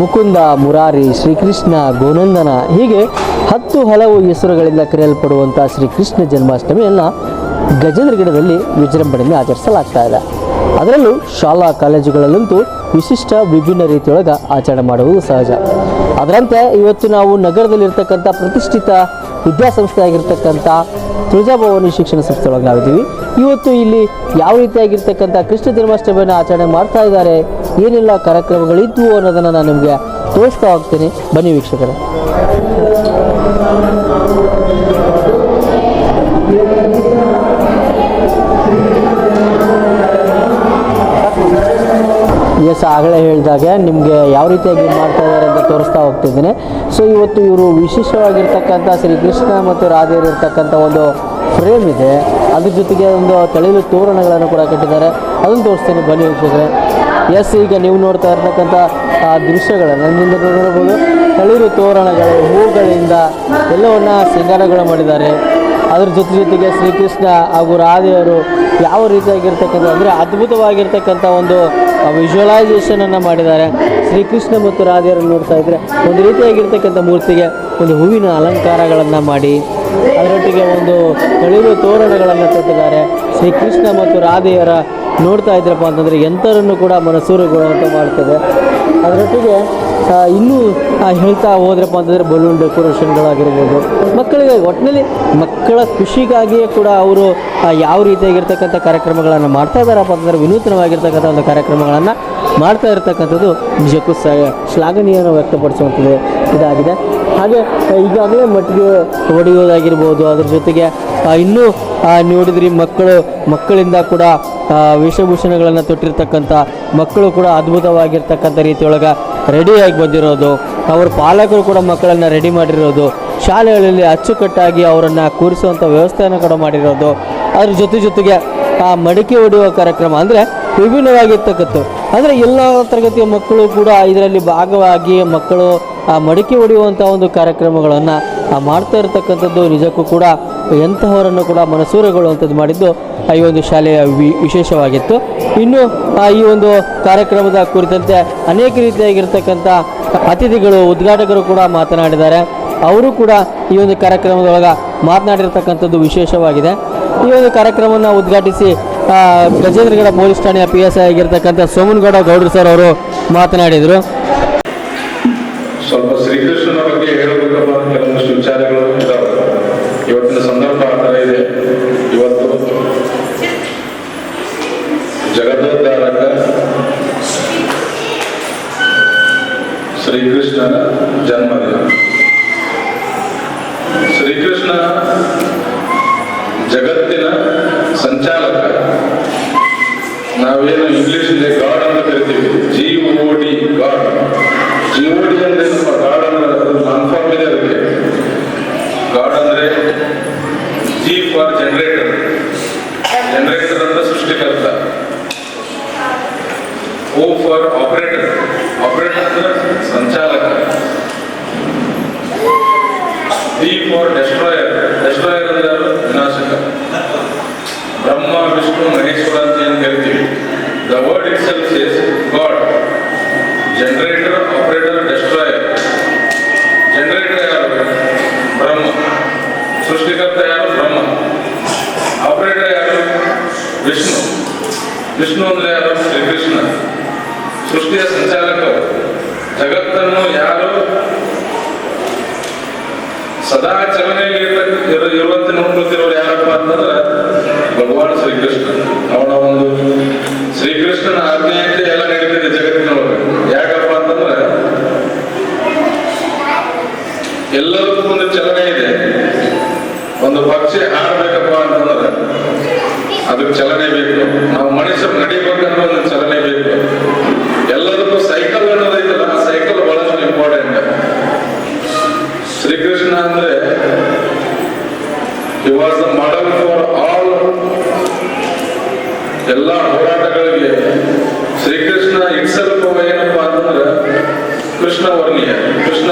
ಮುಕುಂದ ಮುರಾರಿ ಶ್ರೀಕೃಷ್ಣ ಗೋನಂದನ. ಹೀಗೆ ಹತ್ತು ಹಲವು ಹೆಸರುಗಳಿಂದ ಕರೆಯಲ್ಪಡುವಂಥ ಶ್ರೀಕೃಷ್ಣ ಜನ್ಮಾಷ್ಟಮಿಯನ್ನು ಗಜೇಂದ್ರಗಡದಲ್ಲಿ ವಿಜೃಂಭಣೆಯಿಂದ ಆಚರಿಸಲಾಗ್ತಾ ಇದೆ. ಅದರಲ್ಲೂ ಶಾಲಾ ಕಾಲೇಜುಗಳಲ್ಲಂತೂ ವಿಶಿಷ್ಟ ವಿಭಿನ್ನ ರೀತಿಯೊಳಗೆ ಆಚರಣೆ ಮಾಡುವುದು ಸಹಜ. ಅದರಂತೆ ಇವತ್ತು ನಾವು ನಗರದಲ್ಲಿರ್ತಕ್ಕಂಥ ಪ್ರತಿಷ್ಠಿತ ವಿದ್ಯಾಸಂಸ್ಥೆ ಆಗಿರ್ತಕ್ಕಂಥ ತುಳಜಾಭವಾನಿ ಶಿಕ್ಷಣ ಸಂಸ್ಥೆಯೊಳಗೆ ನಾವಿದ್ದೀವಿ. ಇವತ್ತು ಇಲ್ಲಿ ಯಾವ ರೀತಿಯಾಗಿರ್ತಕ್ಕಂಥ ಕೃಷ್ಣ ಜನ್ಮಾಷ್ಟಮಿಯನ್ನು ಆಚರಣೆ ಮಾಡ್ತಾ ಇದ್ದಾರೆ? ಏನೆಲ್ಲ ಕಾರ್ಯಕ್ರಮಗಳಿದ್ವು ಅನ್ನೋದನ್ನು ನಾನು ನಿಮಗೆ ತೋರಿಸ್ತಾ ಹೋಗ್ತೀನಿ. ಬನ್ನಿ ವೀಕ್ಷಕರೇ. ಎಸ್, ಆಗಲೇ ಹೇಳಿದಾಗೆ ನಿಮಗೆ ಯಾವ ರೀತಿಯಾಗಿ ಮಾಡ್ತಾ ಇದ್ದಾರೆ ಅಂತ ತೋರಿಸ್ತಾ ಹೋಗ್ತಿದ್ದೀನಿ. ಸೊ ಇವತ್ತು ಇವರು ವಿಶೇಷವಾಗಿರ್ತಕ್ಕಂಥ ಶ್ರೀ ಕೃಷ್ಣ ಮತ್ತು ರಾಧೆಯರು ಇರ್ತಕ್ಕಂಥ ಒಂದು ಫ್ರೇಮ್ ಇದೆ. ಅದ್ರ ಜೊತೆಗೆ ಒಂದು ತಳಿಲು ತೋರಣಗಳನ್ನು ಕೂಡ ಕಟ್ಟಿದ್ದಾರೆ. ಅದನ್ನು ತೋರಿಸ್ತೀನಿ. ಬನ್ನಿ ವೀಕ್ಷಕರೇ. ಎಸ್, ಈಗ ನೀವು ನೋಡ್ತಾ ಇರ್ತಕ್ಕಂಥ, ಆ, ದೃಶ್ಯಗಳನ್ನು ನಿಮ್ಮಿಂದ ನೋಡ್ಬೋದು. ತಳಿರು ತೋರಣಗಳು, ಹೂಗಳಿಂದ ಎಲ್ಲವನ್ನ ಸಿಂಗಾರಗಳು ಮಾಡಿದ್ದಾರೆ. ಅದ್ರ ಜೊತೆ ಜೊತೆಗೆ ಶ್ರೀಕೃಷ್ಣ ಹಾಗೂ ರಾಧೆಯವರು ಯಾವ ರೀತಿಯಾಗಿರ್ತಕ್ಕಂಥ, ಅಂದರೆ ಅದ್ಭುತವಾಗಿರ್ತಕ್ಕಂಥ ಒಂದು ವಿಜುವಲೈಸೇಷನನ್ನು ಮಾಡಿದ್ದಾರೆ. ಶ್ರೀಕೃಷ್ಣ ಮತ್ತು ರಾಧೆಯರನ್ನು ನೋಡ್ತಾ ಇದ್ದರೆ ಒಂದು ರೀತಿಯಾಗಿರ್ತಕ್ಕಂಥ ಮೂರ್ತಿಗೆ ಒಂದು ಹೂವಿನ ಅಲಂಕಾರಗಳನ್ನು ಮಾಡಿ, ಅದರೊಟ್ಟಿಗೆ ಒಂದು ತಳಿರು ತೋರಣಗಳನ್ನು ಕಟ್ಟಿದ್ದಾರೆ ಶ್ರೀಕೃಷ್ಣ ಮತ್ತು ರಾಧೆಯರ ನೋಡ್ತಾ ಇದ್ರಪ್ಪ ಅಂತಂದರೆ ಎಂಥರನ್ನು ಕೂಡ ಮನಸೂರೆಗೊಳ್ಳುವಂತ ಮಾಡ್ತದೆ. ಅದರೊಟ್ಟಿಗೆ ಇನ್ನೂ ಹೇಳ್ತಾ ಹೋದ್ರಪ್ಪ ಅಂತಂದರೆ ಬಲೂನ್ ಡೆಕೋರೇಷನ್ಗಳಾಗಿರ್ಬೋದು. ಮಕ್ಕಳಿಗೆ ಒಟ್ಟಿನಲ್ಲಿ ಮಕ್ಕಳ ಖುಷಿಗಾಗಿಯೇ ಕೂಡ ಅವರು ಯಾವ ರೀತಿಯಾಗಿರ್ತಕ್ಕಂಥ ಕಾರ್ಯಕ್ರಮಗಳನ್ನು ಮಾಡ್ತಾ ಇದ್ದಾರಪ್ಪ ಅಂತಂದರೆ ವಿನೂತನವಾಗಿರ್ತಕ್ಕಂಥ ಒಂದು ಕಾರ್ಯಕ್ರಮಗಳನ್ನು ಮಾಡ್ತಾ ಇರ್ತಕ್ಕಂಥದ್ದು ನಿಜಕ್ಕೂ ಸ, ಶ್ಲಾಘನೀಯನ ವ್ಯಕ್ತಪಡಿಸುವಂಥದ್ದು ಇದಾಗಿದೆ. ಹಾಗೆ ಈಗಾಗಲೇ ಮಟ್ಟಿಗೆ ಹೊಡೆಯೋದಾಗಿರ್ಬೋದು ಅದ್ರ ಜೊತೆಗೆ ಇನ್ನೂ ನೋಡಿದ್ರಿ ಮಕ್ಕಳು, ಮಕ್ಕಳಿಂದ ಕೂಡ ವೇಷಭೂಷಣಗಳನ್ನು ತೊಟ್ಟಿರ್ತಕ್ಕಂಥ ಮಕ್ಕಳು ಕೂಡ ಅದ್ಭುತವಾಗಿರ್ತಕ್ಕಂಥ ರೀತಿಯೊಳಗೆ ರೆಡಿಯಾಗಿ ಬಂದಿರೋದು. ಅವರ ಪಾಲಕರು ಕೂಡ ಮಕ್ಕಳನ್ನು ರೆಡಿ ಮಾಡಿರೋದು. ಶಾಲೆಗಳಲ್ಲಿ ಅಚ್ಚುಕಟ್ಟಾಗಿ ಅವರನ್ನು ಕೂರಿಸುವಂಥ ವ್ಯವಸ್ಥೆಯನ್ನು ಕೂಡ ಮಾಡಿರೋದು. ಅದ್ರ ಜೊತೆ ಜೊತೆಗೆ, ಆ, ಮಡಿಕೆ ಹೊಡೆಯುವ ಕಾರ್ಯಕ್ರಮ ಅಂದರೆ ವಿಭಿನ್ನವಾಗಿರ್ತಕ್ಕಂಥ ಅಂದರೆ ಎಲ್ಲ ತರಗತಿಯ ಮಕ್ಕಳು ಕೂಡ ಇದರಲ್ಲಿ ಭಾಗವಾಗಿ ಮಕ್ಕಳು, ಆ, ಮಡಿಕೆ ಹೊಡೆಯುವಂಥ ಒಂದು ಕಾರ್ಯಕ್ರಮಗಳನ್ನು ಮಾಡ್ತಾ ಇರತಕ್ಕಂಥದ್ದು. ನಿಜಕ್ಕೂ ಕೂಡ ಎಂತಹವರನ್ನು ಕೂಡ ಮನಸೂರೆಗೊಳ್ಳುವಂಥದ್ದು ಮಾಡಿದ್ದು ಈ ಒಂದು ಶಾಲೆಯ ವಿ ವಿಶೇಷವಾಗಿತ್ತು. ಇನ್ನು ಈ ಒಂದು ಕಾರ್ಯಕ್ರಮದ ಕುರಿತಂತೆ ಅನೇಕ ರೀತಿಯಾಗಿರ್ತಕ್ಕಂಥ ಅತಿಥಿಗಳು, ಉದ್ಘಾಟಕರು ಕೂಡ ಮಾತನಾಡಿದ್ದಾರೆ. ಅವರು ಕೂಡ ಈ ಒಂದು ಕಾರ್ಯಕ್ರಮದೊಳಗೆ ಮಾತನಾಡಿರ್ತಕ್ಕಂಥದ್ದು ವಿಶೇಷವಾಗಿದೆ. ಈ ಒಂದು ಕಾರ್ಯಕ್ರಮವನ್ನು ಉದ್ಘಾಟಿಸಿ ಗಜೇಂದ್ರಗಡ ಪೊಲೀಸ್ ಠಾಣೆಯ ಪಿ ಎಸ್ ಐ ಆಗಿರ್ತಕ್ಕಂಥ ಸೋಮನಗೌಡ ಗೌಡ್ರು ಸರ್ ಅವರು ಮಾತನಾಡಿದರು. ಸ್ವಲ್ಪ ಶ್ರೀಕೃಷ್ಣನ ಬಗ್ಗೆ ಹೇಳಬೇಕಪ್ಪ ಕೆಲವೊಂದಿಷ್ಟು ವಿಚಾರಗಳು ಸಂಚಾಲಕ. ನಾವೇನು ಇಂಗ್ಲಿಷ್ ಗಾಡ್ ಅಂತ ಕರಿತೀವಿ. G O D god G O D ಅಂದ್ರೆ ಗಾಡ್ ಅಂದ್ರೆ ನಾನ್ ಫಾರ್ಮ್ ಇದೆ ಅದಕ್ಕೆ ಗಾಡ್ ಅಂದ್ರೆ ಜಿ ಫಾರ್ ಜನರೇಟರ್ ಜನರೇಟರ್ ಅಂತ ಸೃಷ್ಟಿಕರ್ತ. ಓ ಫಾರ್ ಆಪರೇಟರ್ ಆಪರೇಟರ್ ಅಂದ್ರೆ ಸಂಚಾಲಕ. ಡಿ ಫಾರ್ ಡೆಸ್ಟ್ರಾಯರ್ ಡೆಸ್ಟ್ರಾಯರ್ ಅಂದ್ರೆ? ವಿನಾಶಕ. ಬ್ರಹ್ಮ ವಿಷ್ಣು ಮಹೇಶ್ವರ ಅಂತ ಹೇಳ್ತೀವಿ? The word itself is god generator operator destroyer generator ಯಾರು? ಬ್ರಹ್ಮ. ಸೃಷ್ಟಿಕರ್ತ ಯಾರು? ಬ್ರಹ್ಮ. ಆಪರೇಟರ್ ಯಾರು? ವಿಷ್ಣು. ವಿಷ್ಣು ಅಂದ್ರೆ ಯಾರು? ಶ್ರೀಕೃಷ್ಣ. ಸೃಷ್ಟಿಯ ಸಂಚಾಲಕ ಜಗತ್ತನ್ನು ಯಾರು ಸದಾ ಚಲನೆಯಲ್ಲಿ ಇರುವಂತೆ ನೋಡ್ಕೊಳ್ತಿರೋರು ಯಾರಪ್ಪ ಅಂತಂದ್ರೆ ಭಗವಾನ್ ಶ್ರೀಕೃಷ್ಣ. ಅವನ ಒಂದು ಶ್ರೀಕೃಷ್ಣನ ಆಜ್ಞೆಯಂತೆ ಎಲ್ಲ ನಡೀತಿದೆ ಜಗತ್ತಿನೊಳಗೆ. ಯಾಕಪ್ಪ ಅಂತಂದ್ರೆ ಎಲ್ಲದಕ್ಕೂ ಒಂದು ಚಲನೆ ಇದೆ. ಒಂದು ಪಕ್ಷಿ ಹಾರಬೇಕಪ್ಪ ಅಂತಂದ್ರೆ ಅದಕ್ಕೆ ಚಲನೆ ಬೇಕು. ನಾವು ಮನುಷ್ಯ ನಡಿಬೇಕಂದ್ರೆ ಒಂದು ಚಲನೆ ಬೇಕು ಎಲ್ಲದಕ್ಕೂ ಸೈಕಲ್ ಅನ್ನೋದೈತಲ್ಲ ಆ ಸೈಕಲ್ ಬಹಳಷ್ಟು ಇಂಪಾರ್ಟೆಂಟ್ ಶ್ರೀಕೃಷ್ಣ ಅಂದ್ರೆ he was the model for all ಎಲ್ಲ ಹೋರಾಟಗಳಿಗೆ ಶ್ರೀಕೃಷ್ಣ ಇಟ್ಸಲ್ಪ ಏನಪ್ಪಾ ಅಂತಂದ್ರೆ ಕೃಷ್ಣ ವರ್ಣೀಯ ಕೃಷ್ಣ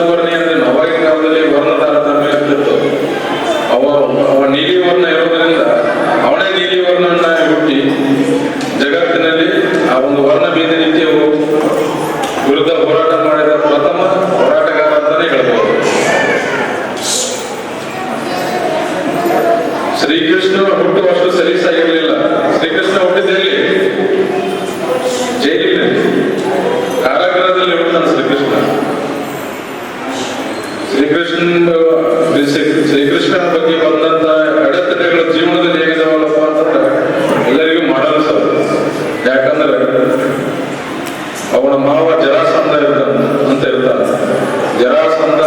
ಬಗ್ಗೆ ಬಂದಂತ ಅಡೆತಡೆಗಳು ಜೀವನದಲ್ಲಿ ಹೇಗಿದಾವಲ್ಲಪ್ಪ ಅಂತಂದ್ರೆ ಎಲ್ಲರಿಗೂ ಮಾಡಲು ಸರ್ ಯಾಕಂದ್ರೆ ಅವನ ಮಾವ ಜರಾಸಂಧ ಇರ್ತಾನ ಅಂತ ಇರ್ತಾನ ಜರಾಸಂಧ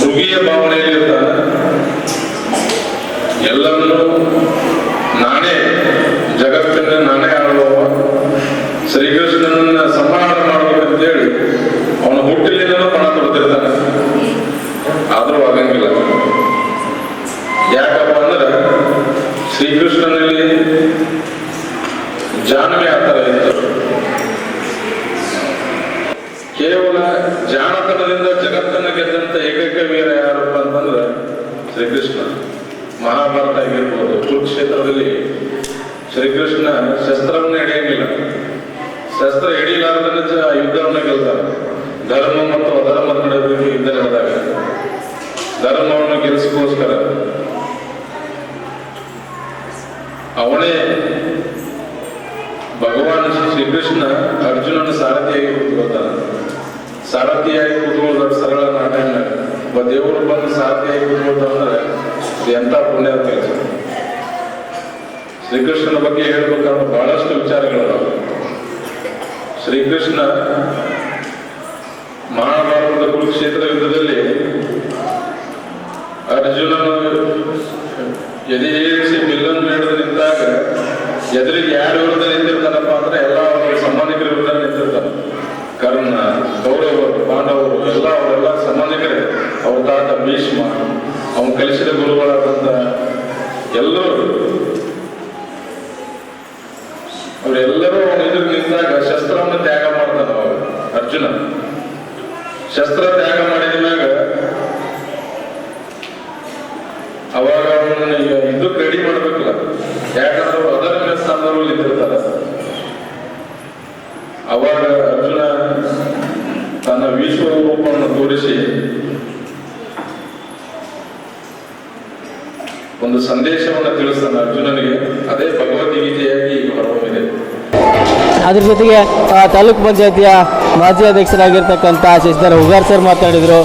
ಮೃಗೀಯ ಭಾವನೆಯಲ್ಲಿ ಇರ್ತಾನ ಎಲ್ಲವನ್ನೂ ನಾನೇ ಜಗತ್ತನ್ನ ನಾನೇ ಆಳುವ ಶ್ರೀಕೃಷ್ಣನನ್ನ ಸಂಹಾರ ಮಾಡ್ಬೇಕಂತೇಳಿ ಅವನ ಹುಟ್ಟಿಲಿಂದ ಪಣ ತೊಡ್ತಿರ್ತಾನೆ ಆದ್ರೂ ಆಗಂಗಿಲ್ಲ ಯಾಕಪ್ಪ ಅಂದ್ರೆ ಶ್ರೀಕೃಷ್ಣನಲ್ಲಿ ಜಾಣವೆ ಆ ಥರ ಇತ್ತು ಕೇವಲ ಜಾಣತನದಿಂದ ಜಗತ್ತನ್ನು ಗೆದ್ದಂತ ಏಕೈಕ ವೀರ ಯಾರಪ್ಪ ಅಂತಂದ್ರೆ ಶ್ರೀಕೃಷ್ಣ. ಮಹಾಭಾರತ ಆಗಿರ್ಬೋದು, ಕುರುಕ್ಷೇತ್ರದಲ್ಲಿ ಶ್ರೀಕೃಷ್ಣ ಶಸ್ತ್ರವನ್ನ ಹಿಡಿಯಂಗಿಲ್ಲ ಶಸ್ತ್ರ ಹಿಡಿಲಾರ್ದನ್ನ ಯುದ್ಧವನ್ನ ಗೆಲ್ತಾನೆ ಧರ್ಮ ಮತ್ತು ಅಧರ್ಮದ ನಡುವೆ ಯುದ್ಧ ನಡೆದಾಗ. ಧರ್ಮವನ್ನು ಗೆಲ್ಲಿಸೋಸ್ಕರ ಅವನೇ ಭಗವಾನ್ ಶ್ರೀಕೃಷ್ಣ ಅರ್ಜುನನ ಸಾರಥಿಯಾಗಿ ಕೂತ್ಕೊಳ್ತಾನೆ ಸಾರಥಿಯಾಗಿ ಕೂತ್ಕೊಳ್ಳೋದು ಸರಳ ನಾಟಕ ಒಬ್ಬ ದೇವರು ಬಂದು ಸಾರಥಿಯಾಗಿ ಕೂತ್ಕೊಳ್ತಾನಂದ್ರೆ ಅಂದ್ರೆ ಎಂಥ ಪುಣ್ಯ ಕೆಲಸ ಶ್ರೀಕೃಷ್ಣನ ಬಗ್ಗೆ ಹೇಳ್ಬೇಕಾದ್ರೆ ಬಹಳಷ್ಟು ವಿಚಾರಗಳಿದಾವೆ. ಶ್ರೀಕೃಷ್ಣ ಮಹಾಭಾರತದ ಕುರುಕ್ಷೇತ್ರ ಯುದ್ಧದಲ್ಲಿ ಅರ್ಜುನನು ಯದೇ ಎದುರಿಗೆ ಯಾರು ವಿರುದ್ಧ ನಿಂತಿರ್ತಾನಪ್ಪ ಅಂದ್ರೆ ಎಲ್ಲ ಅವರ ಸಂಬಂಧಿಕರ ವಿರುದ್ಧ ನಿಂತಿರ್ತಾರೆ. ಕರ್ಣ ಕೌರವರು ಪಾಂಡವರು, ಎಲ್ಲ ಅವರೆಲ್ಲ ಸಂಬಂಧಿಕರೇ ಅವ್ರ ತಾತ ಭೀಷ್ಮ, ಅವನು ಕಲಿಸಿದ ಗುರುಗಳಾದಂತ ಎಲ್ಲರೂ. ಅವರೆಲ್ಲರೂ ಅವನ ಎದುರು ನಿಂತಾಗ ಶಸ್ತ್ರವನ್ನು ತ್ಯಾಗ ಮಾಡ್ತಾನ ಅವ ಅರ್ಜುನ. ಶಸ್ತ್ರ ತ್ಯಾಗ ಮಾಡಿದ ಮ್ಯಾಗ ಅವಾಗ ಈಗ ಇದಕ್ಕೆ ರೆಡಿ ಮಾಡ್ಬೇಕಲ್ಲ ಯಾಕಂದ್ರೆ ಅದರ ಸ್ಥಾನದಲ್ಲಿ ನಿಂತಿರ್ತಾರ ಅವಾಗ ಅರ್ಜುನ ತನ್ನ ವಿಶ್ವರೂಪವನ್ನು ತೋರಿಸಿ ಒಂದು ಸಂದೇಶವನ್ನು ತಿಳಿಸ್ತಾನೆ ಅರ್ಜುನನಿಗೆ. ಅದೇ ಭಗವದ್ಗೀತೆಯಾಗಿ ಹೊರಹೊಮ್ಮಿದೆ. ಅದ್ರ ಜೊತೆಗೆ ತಾಲೂಕ್ ಪಂಚಾಯತಿಯ ಮಾಜಿ ಅಧ್ಯಕ್ಷರಾಗಿರ್ತಕ್ಕಂಥ ಶಶಿಧರ್ ಹುಗಾರ್ ಸರ್ ಮಾತಾಡಿದರು.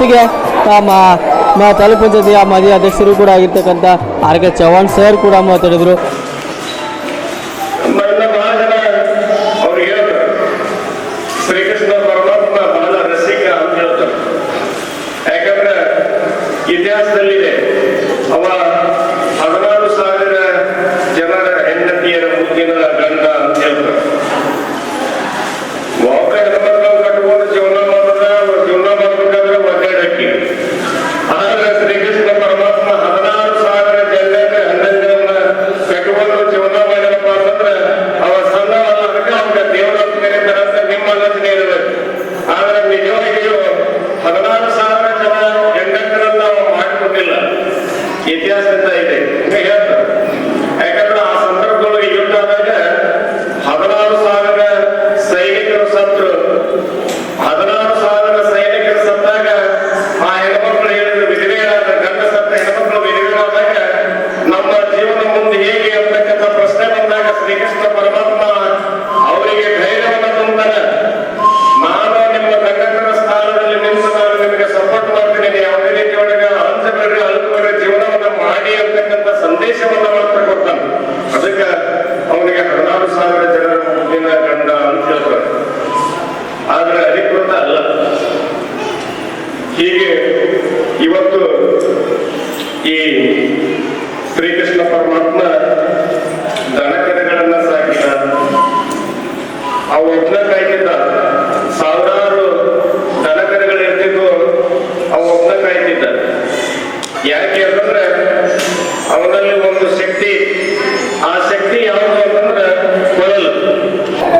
ಜೊತೆಗೆ ತಾಲೂಕು ಪಂಚಾಯತಿಯ ಮಾಜಿ ಅಧ್ಯಕ್ಷರು ಕೂಡ ಆಗಿರ್ತಕ್ಕಂಥ ಆರ್ ಕೆ ಚವ್ಹಾಣ್ ಸರ್ ಕೂಡ ಮಾತಾಡಿದರು ನನ್ನ ಬಹಳ ಜನ ಅವ್ರು ಹೇಳ್ತಾರೆ ಶ್ರೀಕೃಷ್ಣ ಪರಮಾತ್ಮ ಬಹಳ ರಸಿಕ ಅಂತ ಹೇಳ್ತಾರೆ ಯಾಕಂದ್ರೆ ಇತಿಹಾಸದಲ್ಲಿದೆ ಅವ ಹದಿನಾರು ಸಾವಿರ ಶ್ರೀಕೃಷ್ಣ ಪರಮಾತ್ಮ ಅವರಿಗೆ ಧೈರ್ಯವನ್ನು ತುಂಬ್ತಾನೆ ನಾನು ನಿಮ್ಮ ಕಂಡಕ್ಟರ್ ಸ್ಥಾನದಲ್ಲಿ ನಿಂತು ನಾನು ನಿಮಗೆ ಸಪೋರ್ಟ್ ಮಾಡ್ತೀನಿ ಯಾವುದೇ ರೀತಿ ಒಳಗೆ ಹಂಚಬೇಡ್ರಿ ಅಲ್ಪಬೇಡ್ರಿ ಜೀವನವನ್ನ ಮಾಡಿ ಅಂತಕ್ಕಂಥ ಸಂದೇಶವನ್ನ ಮಾತ್ರ ಕೊಡ್ತಾನೆ ಅದಕ್ಕೆ ಅವನಿಗೆ ಹದಿನಾರು ಸಾವಿರ ಜನರ ಮುಗಿನ ಗಂಡ ಅಂತ ಹೇಳ್ತಾರೆ ಆದ್ರೆ ಅಧಿಕೃತ ಅಲ್ಲ ಹೀಗೆ ಇವತ್ತು ಈ ಶ್ರೀಕೃಷ್ಣ ಪರಮಾತ್ಮ ದನಕರಗಳನ್ನ ಸಾಕಿದ ಅವು ಒಬ್ಬನ ಕಾಯ್ತಿದ್ದ, ಸಾವಿರಾರು ದನಕರಗಳು ಇರ್ತಿದ್ವು, ಅವು ಒಬ್ಬನ ಕಾಯ್ತಿದ್ದ. ಯಾಕೆ ಅಂತಂದ್ರೆ ಅವನಲ್ಲಿ ಒಂದು ಶಕ್ತಿ, ಆ ಶಕ್ತಿ ಯಾವುದು ಅಂತಂದ್ರೆ ಕೊರಲು.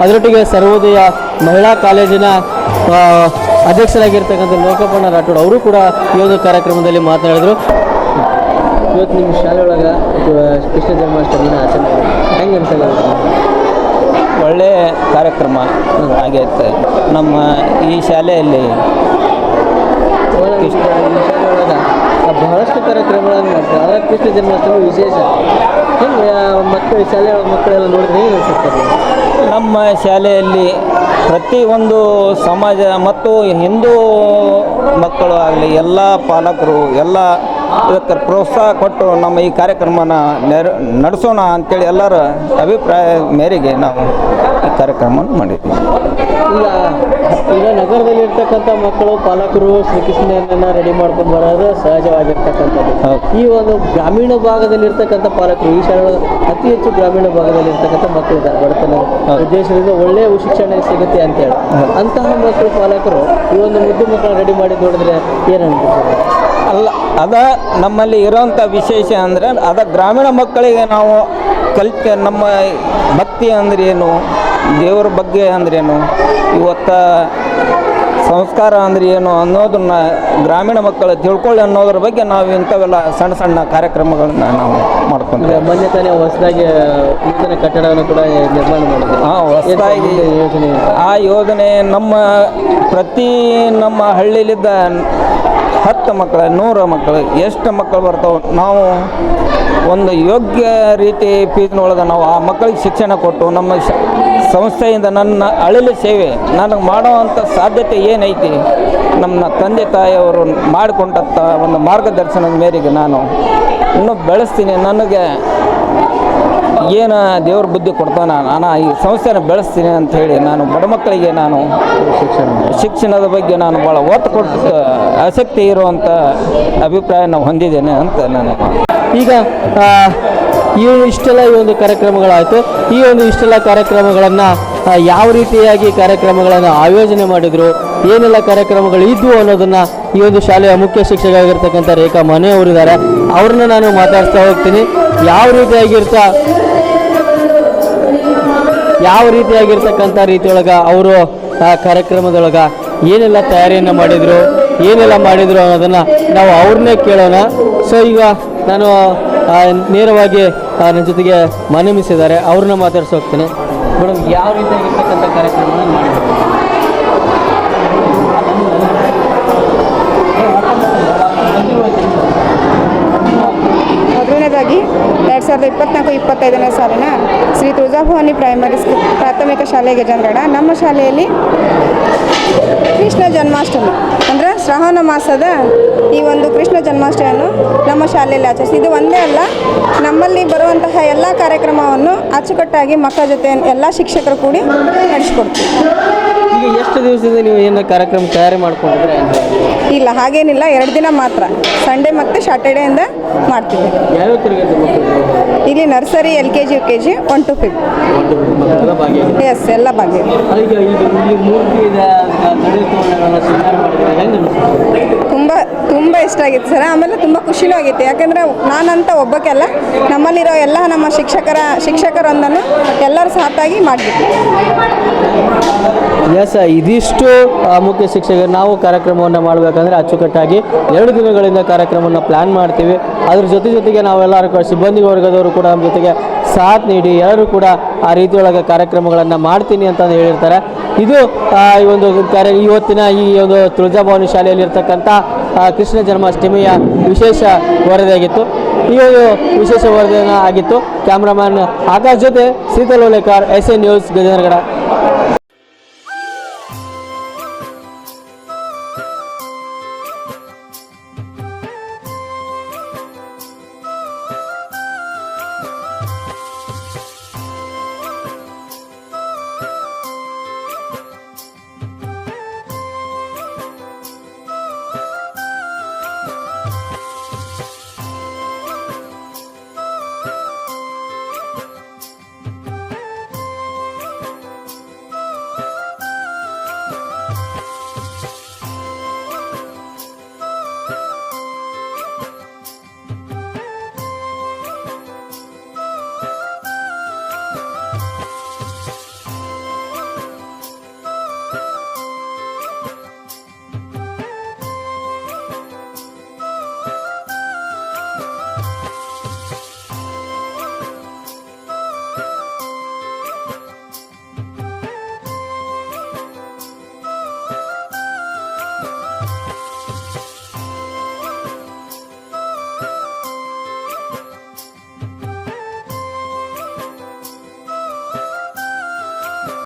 ಅದರೊಟ್ಟಿಗೆ ಸರ್ವೋದಯ ಮಹಿಳಾ ಕಾಲೇಜಿನ ಅಧ್ಯಕ್ಷರಾಗಿರ್ತಕ್ಕಂಥ ಲೋಕಪಣ್ಣ ರಾಠೋಡ್, ಅವರು ಕೂಡ ಈ ಒಂದು ಕಾರ್ಯಕ್ರಮದಲ್ಲಿ ಮಾತನಾಡಿದರು. ಇವತ್ತು ನಿಮ್ಮ ಶಾಲೆ ಒಳಗೆ ಕೃಷ್ಣ ಜನ್ಮಾಷ್ಟಮಿನ ಆಚರಣೆ ಹೆಂಗೆ ಅನ್ಸಲ್ಲ ಒಳ್ಳೆಯ ಕಾರ್ಯಕ್ರಮ ಆಗೈತೆ ನಮ್ಮ ಈ ಶಾಲೆಯಲ್ಲಿ ಕೃಷ್ಣ ಬಹಳಷ್ಟು ಕಾರ್ಯಕ್ರಮಗಳನ್ನು ಮಾಡ್ತಾರೆ. ಅದರ ಕೃಷ್ಣ ಜನ್ಮಾಷ್ಟಮಿ ವಿಶೇಷ. ಹೆಂಗೆ ಮಕ್ಕಳು ಶಾಲೆ ಮಕ್ಕಳೆಲ್ಲ ನೋಡಿದ್ರೆ ಏನು ಅನ್ಸುತ್ತೆ ನಮ್ಮ ಶಾಲೆಯಲ್ಲಿ ಪ್ರತಿಯೊಂದು ಸಮಾಜ ಮತ್ತು ಹಿಂದೂ ಮಕ್ಕಳು ಆಗಲಿ ಎಲ್ಲ ಪಾಲಕರು ಎಲ್ಲ ಇದಕ್ಕೆ ಪ್ರೋತ್ಸಾಹ ಕೊಟ್ಟು ನಮ್ಮ ಈ ಕಾರ್ಯಕ್ರಮನ ನೆರ ನಡೆಸೋಣ ಅಂತೇಳಿ ಎಲ್ಲರ ಅಭಿಪ್ರಾಯ ಮೇರೆಗೆ ನಾವು ಈ ಕಾರ್ಯಕ್ರಮವನ್ನು ಮಾಡಿದ್ವಿ. ಈಗ ಈಗ ನಗರದಲ್ಲಿ ಇರ್ತಕ್ಕಂಥ ಮಕ್ಕಳು ಪಾಲಕರು ಶ್ರೀಕೃಷ್ಣ ರೆಡಿ ಮಾಡ್ಕೊಂಡು ಬರೋದು ಸಹಜವಾಗಿರ್ತಕ್ಕಂಥದ್ದು. ಈ ಒಂದು ಗ್ರಾಮೀಣ ಭಾಗದಲ್ಲಿ ಇರ್ತಕ್ಕಂಥ ಪಾಲಕರು ಈ ಶಾಲೆ ಅತಿ ಹೆಚ್ಚು ಗ್ರಾಮೀಣ ಭಾಗದಲ್ಲಿ ಇರ್ತಕ್ಕಂಥ ಮಕ್ಕಳು ಇದ್ದಾರೆ. ಬಡತನ ಉದ್ದೇಶದಿಂದ ಒಳ್ಳೆಯ ಶಿಕ್ಷಣ ಸಿಗುತ್ತೆ ಅಂತೇಳಿ ಅಂತಹ ಮಕ್ಕಳು ಪಾಲಕರು ಈ ಒಂದು ಮುದ್ದು ಮಕ್ಕಳನ್ನ ರೆಡಿ ಮಾಡಿ ನೋಡಿದ್ರೆ ಏನು ಅನ್ಸುತ್ತೆ? ಅಲ್ಲ ಅದ ನಮ್ಮಲ್ಲಿ ಇರೋಂಥ ವಿಶೇಷ ಅಂದರೆ ಅದ ಗ್ರಾಮೀಣ ಮಕ್ಕಳಿಗೆ ನಾವು ಕಲ್ತ ನಮ್ಮ ಭಕ್ತಿ ಅಂದ್ರೆ ಏನು ದೇವರ ಬಗ್ಗೆ ಅಂದ್ರೇನು ಇವತ್ತ ಸಂಸ್ಕಾರ ಅಂದ್ರೆ ಏನು ಅನ್ನೋದನ್ನ ಗ್ರಾಮೀಣ ಮಕ್ಕಳು ತಿಳ್ಕೊಳ್ಳಿ ಅನ್ನೋದ್ರ ಬಗ್ಗೆ ನಾವು ಇಂಥವೆಲ್ಲ ಸಣ್ಣ ಸಣ್ಣ ಕಾರ್ಯಕ್ರಮಗಳನ್ನ ನಾವು ಮಾಡ್ಕೊಂಡ್ರೆ ಮೊನ್ನೆ ತಾನೇ ಹೊಸದಾಗಿ ನೂತನ ಕಟ್ಟಡವನ್ನು ಕೂಡ ನಿರ್ಮಾಣ ಮಾಡಿದೆ ಹಾಂ ಹೊಸದಾಗಿ ಯೋಜನೆ? ಆ ಯೋಜನೆ ನಮ್ಮ ಪ್ರತಿ ನಮ್ಮ ಹಳ್ಳಿಲಿದ್ದ ಹತ್ತು ಮಕ್ಕಳು, ನೂರು ಮಕ್ಕಳು, ಎಷ್ಟು ಮಕ್ಕಳು ಬರ್ತಾವೆ ನಾವು ಒಂದು ಯೋಗ್ಯ ರೀತಿ ಫೀಸ್ನೊಳಗೆ ನಾವು ಆ ಮಕ್ಕಳಿಗೆ ಶಿಕ್ಷಣ ಕೊಟ್ಟು ನಮ್ಮ ಸಂಸ್ಥೆಯಿಂದ ನನ್ನ ಅಳಿಲು ಸೇವೆ, ನನಗೆ ಮಾಡುವಂಥ ಸಾಧ್ಯತೆ ಏನೈತಿ ನಮ್ಮ ತಂದೆ ತಾಯಿಯವರು ಮಾಡಿಕೊಂಡಂಥ ಒಂದು ಮಾರ್ಗದರ್ಶನದ ಮೇರೆಗೆ ನಾನು ಇನ್ನೂ ಬೆಳೆಸ್ತೀನಿ. ನನಗೆ ಏನು ದೇವ್ರ ಬುದ್ಧಿ ಕೊಡ್ತಾನ ನಾನು? ಈ ಸಂಸ್ಥೆನ ಬೆಳೆಸ್ತೀನಿ ಅಂತ ಹೇಳಿ ನಾನು ಬಡ ಮಕ್ಕಳಿಗೆ ನಾನು ಶಿಕ್ಷಣ ಶಿಕ್ಷಣದ ಬಗ್ಗೆ ನಾನು ಭಾಳ ಒತ್ತು ಕೊಟ್ಟು ಆಸಕ್ತಿ ಇರುವಂಥ ಅಭಿಪ್ರಾಯ ನಾವು ಹೊಂದಿದ್ದೇನೆ ಅಂತ ನಾನು ಈಗ ಈ ಇಷ್ಟೆಲ್ಲ ಈ ಒಂದು ಕಾರ್ಯಕ್ರಮಗಳಾಯಿತು. ಈ ಒಂದು ಇಷ್ಟೆಲ್ಲ ಕಾರ್ಯಕ್ರಮಗಳನ್ನು ಯಾವ ರೀತಿಯಾಗಿ ಕಾರ್ಯಕ್ರಮಗಳನ್ನು ಆಯೋಜನೆ ಮಾಡಿದರು? ಏನೆಲ್ಲ ಕಾರ್ಯಕ್ರಮಗಳು ಇದ್ವು ಅನ್ನೋದನ್ನು ಈ ಒಂದು ಶಾಲೆಯ ಮುಖ್ಯ ಶಿಕ್ಷಕರಾಗಿರ್ತಕ್ಕಂಥ ರೇಖಾ ಮನೆಯವರಿದ್ದಾರೆ ಅವ್ರನ್ನ ನಾನು ಮಾತಾಡ್ತಾ ಹೋಗ್ತೀನಿ. ಯಾವ ರೀತಿಯಾಗಿರ್ತಾ ಯಾವ ರೀತಿಯಾಗಿರ್ತಕ್ಕಂಥ ರೀತಿಯೊಳಗೆ ಅವರು ಆ ಕಾರ್ಯಕ್ರಮದೊಳಗೆ ಏನೆಲ್ಲ ತಯಾರಿಯನ್ನು ಮಾಡಿದರು, ಏನೆಲ್ಲ ಮಾಡಿದರು ಅನ್ನೋದನ್ನು ನಾವು ಅವ್ರನ್ನೇ ಕೇಳೋಣ. ಸೊ ಈಗ ನಾನು ನೇರವಾಗಿ ನನ್ನ ಜೊತೆಗೆ ಮನಮಿಸಿದ್ದಾರೆ. ಅವ್ರನ್ನ ಮಾತಾಡ್ಸಿ ಹೋಗ್ತೇನೆ. ಮೇಡಮ್ ಯಾವ ರೀತಿಯಾಗಿರ್ತಕ್ಕಂಥ ಕಾರ್ಯಕ್ರಮವನ್ನು ಮಾಡಿದ್ರು? ತುಳಜಾಭವಾನಿ ಪ್ರೈಮರಿ ಸ್ಕೂಲ್ ಪ್ರಾಥಮಿಕ ಶಾಲೆ ಗಜೇಂದ್ರಗಡ ನಮ್ಮ ಶಾಲೆಯಲ್ಲಿ ಕೃಷ್ಣ ಜನ್ಮಾಷ್ಟಮಿ. ಅಂದರೆ ಶ್ರಾವಣ ಮಾಸದ ಈ ಒಂದು ಕೃಷ್ಣ ಜನ್ಮಾಷ್ಟಮಿಯನ್ನು ನಮ್ಮ ಶಾಲೆಯಲ್ಲಿ ಆಚರಿಸಿ. ಇದು ಒಂದೇ ಅಲ್ಲ, ನಮ್ಮಲ್ಲಿ ಬರುವಂತಹ ಎಲ್ಲ ಕಾರ್ಯಕ್ರಮವನ್ನು ಅಚ್ಚುಕಟ್ಟಾಗಿ ಮಕ್ಕಳ ಜೊತೆ ಎಲ್ಲ ಶಿಕ್ಷಕರು ಕೂಡಿ ನಡೆಸ್ಕೊಡ್ತೀವಿ. ಈಗ ಎಷ್ಟು ದಿವಸದಿಂದ ನೀವು ಏನು ಕಾರ್ಯಕ್ರಮ ತಯಾರಿ ಮಾಡ್ಕೊಂಡಿದ್ರೆ ಇಲ್ಲ ಹಾಗೇನಿಲ್ಲ. ಎರಡು ದಿನ ಮಾತ್ರ. ಸಂಡೇ ಮತ್ತು ಸ್ಯಾಟರ್ಡೆಯಿಂದ ಮಾಡ್ತೀವಿ ಯಾವ್ಯಾವ ತರಗತಿ ಮಕ್ಕಳು ಇಲ್ಲಿ nursery L K G U K G one two fifth ಮಕ್ಕಳ ಎಸ್ ಎಲ್ಲ ಈಗ ಇಲ್ಲಿ ಮೂರ್ತಿ ಇದೆ ಹೆಂಗೆ ತುಂಬ ತುಂಬ ಇಷ್ಟ ಆಗಿತ್ತು ಸರ್. ಆಮೇಲೆ ತುಂಬ ಖುಷಿನೂ ಆಗಿತ್ತು. ಯಾಕಂದರೆ ನಾನಂತ ಒಬ್ಬಕ್ಕೆಲ್ಲ ನಮ್ಮಲ್ಲಿರೋ ಎಲ್ಲ ನಮ್ಮ ಶಿಕ್ಷಕರ, ಶಿಕ್ಷಕರೊಂದನ್ನು ಎಲ್ಲರೂ ಸಾಥಾಗಿ ಮಾಡಿಬಿಟ್ಟು ಎಸ್ ಇದಿಷ್ಟು ಮುಖ್ಯ ಶಿಕ್ಷಕರು ನಾವು ಕಾರ್ಯಕ್ರಮವನ್ನು ಮಾಡಬೇಕಂದ್ರೆ ಅಚ್ಚುಕಟ್ಟಾಗಿ ಎರಡು ದಿನಗಳಿಂದ ಕಾರ್ಯಕ್ರಮವನ್ನು ಪ್ಲ್ಯಾನ್ ಮಾಡ್ತೀವಿ. ಅದ್ರ ಜೊತೆ ಜೊತೆಗೆ ನಾವೆಲ್ಲರೂ ಸಿಬ್ಬಂದಿ ವರ್ಗದವರು ಕೂಡ ನಮ್ಮ ಜೊತೆಗೆ ಸಾಥ್ ನೀಡಿ, ಎಲ್ಲರೂ ಕೂಡ ಆ ರೀತಿಯೊಳಗೆ ಕಾರ್ಯಕ್ರಮಗಳನ್ನು ಮಾಡ್ತೀನಿ ಅಂತ ಹೇಳಿರ್ತಾರೆ. ಇದು ಈ ಒಂದು ಇವತ್ತಿನ ಈ ಒಂದು ತುಳಜಾಭವಾನಿ ಶಾಲೆಯಲ್ಲಿ ಇರ್ತಕ್ಕಂಥ ಆ, ಕೃಷ್ಣ ಜನ್ಮಾಷ್ಟಮಿಯ ವಿಶೇಷ ವರದಿಯಾಗಿತ್ತು. ಈ ಒಂದು ವಿಶೇಷ ವರದಿಯನ್ನು ಆಗಿತ್ತು. ಕ್ಯಾಮ್ರಾಮನ್ ಆಕಾಶ್ ಜೊತೆ Sheetal Olekar S A news Gajendragad